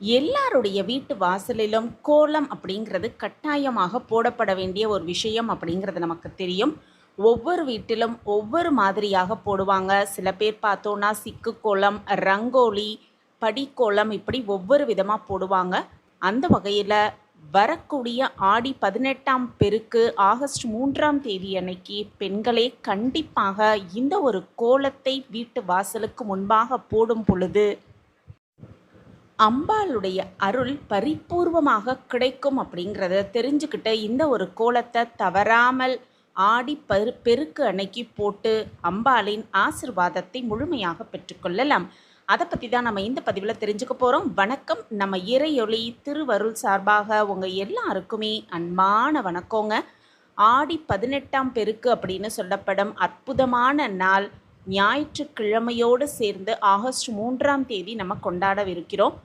எல்லாருடைய வீட்டு வாசலிலும் கோலம் அப்படிங்கிறது கட்டாயமாக போடப்பட வேண்டிய ஒரு விஷயம் அப்படிங்கிறது நமக்கு தெரியும். ஒவ்வொரு வீட்டிலும் ஒவ்வொரு மாதிரியாக போடுவாங்க. சில பேர் பார்த்தோன்னா சிக்கு கோலம் ரங்கோலி படிக்கோலம் இப்படி ஒவ்வொரு விதமாக போடுவாங்க. அந்த வகையில் வரக்கூடிய ஆடி பதினெட்டாம் பெருக்கு ஆகஸ்ட் மூன்றாம் தேதி அன்னைக்கு பெண்களே கண்டிப்பாக இந்த ஒரு கோலத்தை வீட்டு வாசலுக்கு முன்பாக போடும் பொழுது அம்பாளுடைய அருள் பரிபூர்வமாக கிடைக்கும் அப்படிங்கிறத தெரிஞ்சுக்கிட்டு இந்த ஒரு கோலத்தை தவறாமல் ஆடி பரு பெருக்கு அணைக்கி போட்டு அம்பாளின் ஆசிர்வாதத்தை முழுமையாக பெற்றுக்கொள்ளலாம். அதை பற்றி தான் நம்ம இந்த பதிவில் தெரிஞ்சுக்க போகிறோம் வணக்கம். நம்ம இறையொளி திருவருள் சார்பாக உங்கள் எல்லாருக்குமே அன்பான வணக்கங்க. ஆடி பதினெட்டாம் பெருக்கு அப்படின்னு சொல்லப்படும் அற்புதமான நாள் ஞாயிற்றுக்கிழமையோடு சேர்ந்து ஆகஸ்ட் மூன்றாம் தேதி நம்ம கொண்டாடவிருக்கிறோம்.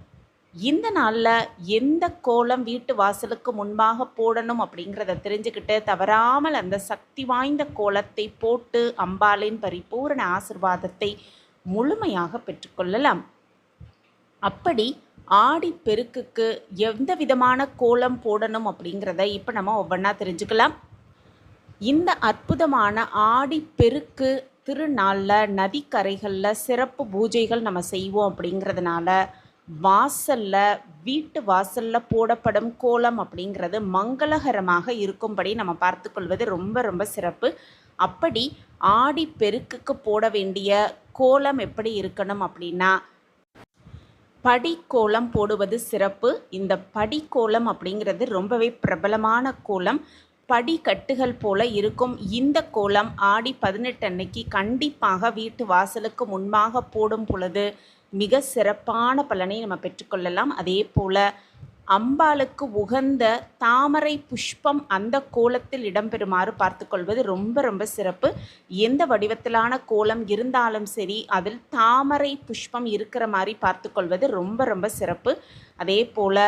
இந்த நாளில் எந்த கோலம் வீட்டு வாசலுக்கு முன்பாக போடணும் அப்படிங்கிறத தெரிஞ்சுக்கிட்டு தவறாமல் அந்த சக்தி வாய்ந்த கோலத்தை போட்டு அம்பாளின் பரிபூரண ஆசிர்வாதத்தை முழுமையாக பெற்றுக்கொள்ளலாம். அப்படி ஆடி பெருக்குக்கு எந்த விதமான கோலம் போடணும் அப்படிங்கிறத இப்போ நம்ம ஒவ்வொன்றா தெரிஞ்சுக்கலாம். இந்த அற்புதமான ஆடி பெருக்கு திருநாளில் நதிக்கரைகளில் சிறப்பு பூஜைகள் நம்ம செய்வோம் அப்படிங்கிறதுனால வாசலில் வீட்டு வாசலில் போடப்படும் கோலம் அப்படிங்கிறது மங்களகரமாக இருக்கும்படி நம்ம பார்த்துக்கொள்வது ரொம்ப ரொம்ப சிறப்பு. அப்படி ஆடி பெருக்குக்கு போட வேண்டிய கோலம் எப்படி இருக்கணும் அப்படின்னா படிக்கோலம் போடுவது சிறப்பு. இந்த படிக்கோலம் அப்படிங்கிறது ரொம்பவே பிரபலமான கோலம். படிக்கட்டுகள் போல இருக்கும் இந்த கோலம் ஆடி பதினெட்டு அன்னைக்கு கண்டிப்பாக வீட்டு வாசலுக்கு முன்பாக போடும் பொழுது மிக சிறப்பான பலனை நம்ம பெற்றுக்கொள்ளலாம். அதே போல் அம்பாளுக்கு உகந்த தாமரை புஷ்பம் அந்த கோலத்தில் இடம்பெறுமாறு பார்த்துக்கொள்வது ரொம்ப ரொம்ப சிறப்பு. எந்த வடிவத்திலான கோலம் இருந்தாலும் சரி அதில் தாமரை புஷ்பம் இருக்கிற மாதிரி பார்த்துக்கொள்வது ரொம்ப ரொம்ப சிறப்பு. அதே போல்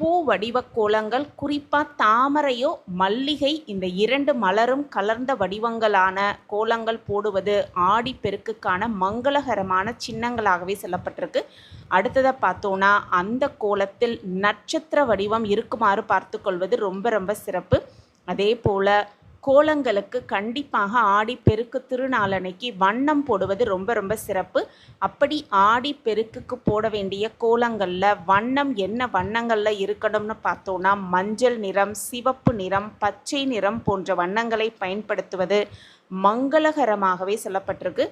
பூ வடிவ கோலங்கள் குறிப்பாக தாமரையோ மல்லிகை இந்த இரண்டு மலரும் கலர்ந்த வடிவங்களான கோலங்கள் போடுவது ஆடி பெருக்குக்கான மங்களகரமான சின்னங்களாகவே சொல்லப்பட்டிருக்கு. அடுத்ததை பார்த்தோன்னா அந்த கோலத்தில் நட்சத்திர வடிவம் இருக்குமாறு பார்த்துக்கொள்வது ரொம்ப ரொம்ப சிறப்பு. அதே போல் கோலங்களுக்கு கண்டிப்பாக ஆடி பெருக்கு திருநாளன்னைக்கு வண்ணம் போடுவது ரொம்ப ரொம்ப சிறப்பு. அப்படி ஆடி பெருக்குக்கு போட வேண்டிய கோலங்களில் வண்ணம் என்ன வண்ணங்களில் இருக்கணும்னு பார்த்தோன்னா மஞ்சள் நிறம் சிவப்பு நிறம் பச்சை நிறம் போன்ற வண்ணங்களை பயன்படுத்துவது மங்களகரமாகவே சொல்லப்பட்டிருக்கு.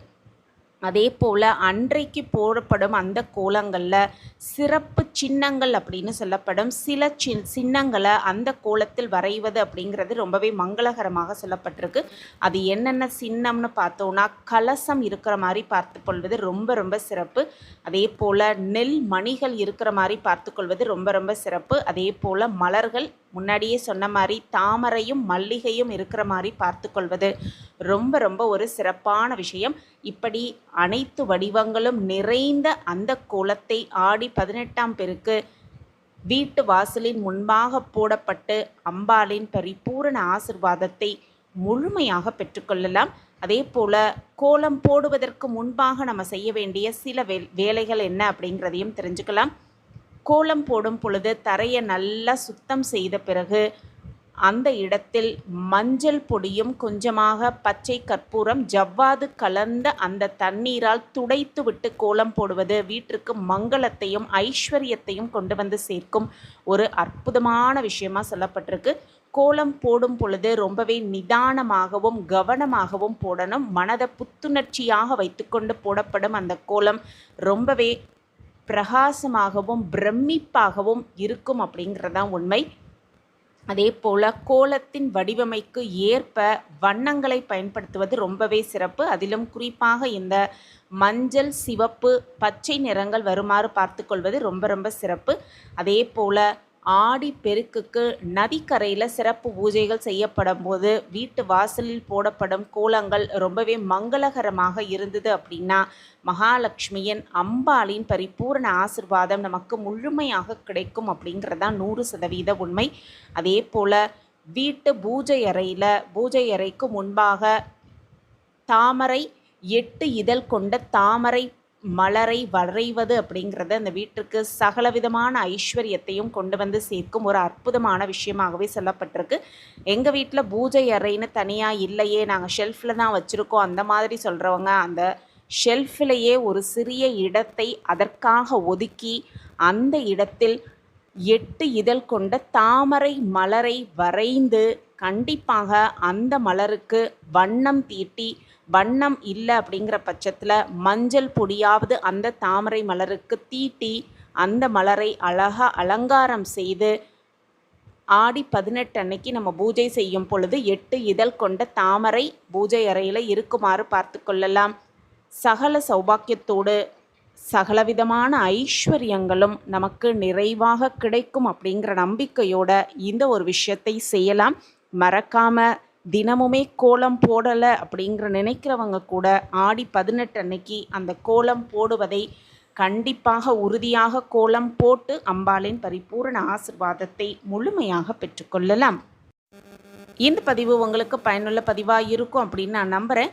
அதே போல் அன்றைக்கு போடப்படும் அந்த கோலங்களில் சிறப்பு சின்னங்கள் அப்படின்னு சொல்லப்படும். சில சி சின்னங்களை அந்த கோலத்தில் வரைவது அப்படிங்கிறது ரொம்பவே மங்களகரமாக சொல்லப்பட்டிருக்கு. அது என்னென்ன சின்னம்னு பார்த்தோன்னா கலசம் இருக்கிற மாதிரி பார்த்து கொள்வது ரொம்ப ரொம்ப சிறப்பு. அதே போல் நெல் மணிகள் இருக்கிற மாதிரி பார்த்துக்கொள்வது ரொம்ப ரொம்ப சிறப்பு. அதே போல் மலர்கள் முன்னாடியே சொன்ன மாதிரி தாமரையும் மல்லிகையும் இருக்கிற மாதிரி பார்த்துக்கொள்வது ரொம்ப ரொம்ப ஒரு சிறப்பான விஷயம். இப்படி அனைத்து வடிவங்களும் நிறைந்த அந்த கோலத்தை ஆடி பதினெட்டாம் பெருக்கு வீட்டு வாசலின் முன்பாக போடப்பட்டு அம்பாளின் பரிபூரண ஆசிர்வாதத்தை முழுமையாக பெற்றுக்கொள்ளலாம். அதே போல் கோலம் போடுவதற்கு முன்பாக நம்ம செய்ய வேண்டிய சில வே வேலைகள் என்ன அப்படிங்கிறதையும் தெரிஞ்சுக்கலாம். கோலம் போடும் பொழுது தரையை நல்லா சுத்தம் செய்த பிறகு அந்த இடத்தில் மஞ்சள் பொடியும் கொஞ்சமாக பச்சை கற்பூரம் ஜவ்வாது கலந்த அந்த தண்ணீரால் துடைத்து விட்டு கோலம் போடுவது வீட்டிற்கு மங்களத்தையும் ஐஸ்வர்யத்தையும் கொண்டு வந்து சேர்க்கும் ஒரு அற்புதமான விஷயமா சொல்லப்பட்டிருக்கு. கோலம் போடும் பொழுது ரொம்பவே நிதானமாகவும் கவனமாகவும் போடணும். மனதை புத்துணர்ச்சியாக வைத்துக்கொண்டு போடப்படும் அந்த கோலம் ரொம்பவே பிரகாசமாகவும் பிரமிப்பாகவும் இருக்கும் அப்படிங்கிறதான் உண்மை. அதே போல் கோலத்தின் வடிவமைக்கு ஏற்ப வண்ணங்களை பயன்படுத்துவது ரொம்பவே சிறப்பு. அதிலும் குறிப்பாக இந்த மஞ்சள் சிவப்பு பச்சை நிறங்கள் வருமாறு பார்த்துக்கொள்வது ரொம்ப ரொம்ப சிறப்பு. அதே போல் ஆடி பெருக்குக்கு நதிக்கரையில் சிறப்பு பூஜைகள் செய்யப்படும் போது வீட்டு வாசலில் போடப்படும் கோலங்கள் ரொம்பவே மங்களகரமாக இருந்தது அப்படின்னா மகாலட்சுமியின் அம்பாளின் பரிபூர்ண ஆசிர்வாதம் நமக்கு முழுமையாக கிடைக்கும் அப்படிங்கிறதான் நூறு சதவீத உண்மை. அதே போல் வீட்டு பூஜை அறையில் பூஜை அறைக்கு முன்பாக தாமரை எட்டு இதழ் கொண்ட தாமரை மலரை வரைவது அப்படிங்கிறது அந்த வீட்டிற்கு சகலவிதமான ஐஸ்வர்யத்தையும் கொண்டு வந்து சேர்க்கும் ஒரு அற்புதமான விஷயமாகவே சொல்லப்பட்டிருக்கு. எங்கள் வீட்டில் பூஜை அறைன்னு தனியாக இல்லையே நாங்கள் ஷெல்ஃபில் தான் வச்சுருக்கோம் அந்த மாதிரி சொல்கிறவங்க அந்த ஷெல்ஃபிலேயே ஒரு சிறிய இடத்தை அதற்காக ஒதுக்கி அந்த இடத்தில் எட்டு இதழ் கொண்ட தாமரை மலரை வரைந்து கண்டிப்பாக அந்த மலருக்கு வண்ணம் தீட்டி வண்ணம் இல்லை அப்படிங்கிற பட்சத்தில் மஞ்சள் பொடியாவது அந்த தாமரை மலருக்கு தீட்டி அந்த மலரை அழகாக அலங்காரம் செய்து ஆடி பதினெட்டு அன்னைக்கு நம்ம பூஜை செய்யும் பொழுது எட்டு இதழ் கொண்ட தாமரை பூஜை அறையில் இருக்குமாறு பார்த்து கொள்ளலாம். சகல சௌபாக்கியத்தோடு சகலவிதமான ஐஸ்வர்யங்களும் நமக்கு நிறைவாக கிடைக்கும் அப்படிங்கிற நம்பிக்கையோட இந்த ஒரு விஷயத்தை செய்யலாம். மறக்காம தினமுமே கோலம் போடலை அப்படிங்கிற நினைக்கிறவங்க கூட ஆடி பதினெட்டு அன்னைக்கு அந்த கோலம் போடுவதை கண்டிப்பாக உறுதியாக கோலம் போட்டு அம்பாளின் பரிபூரண ஆசிர்வாதத்தை முழுமையாக பெற்றுக்கொள்ளலாம். இந்த பதிவு உங்களுக்கு பயனுள்ள பதிவாக இருக்கும் அப்படின்னு நான் நம்புகிறேன்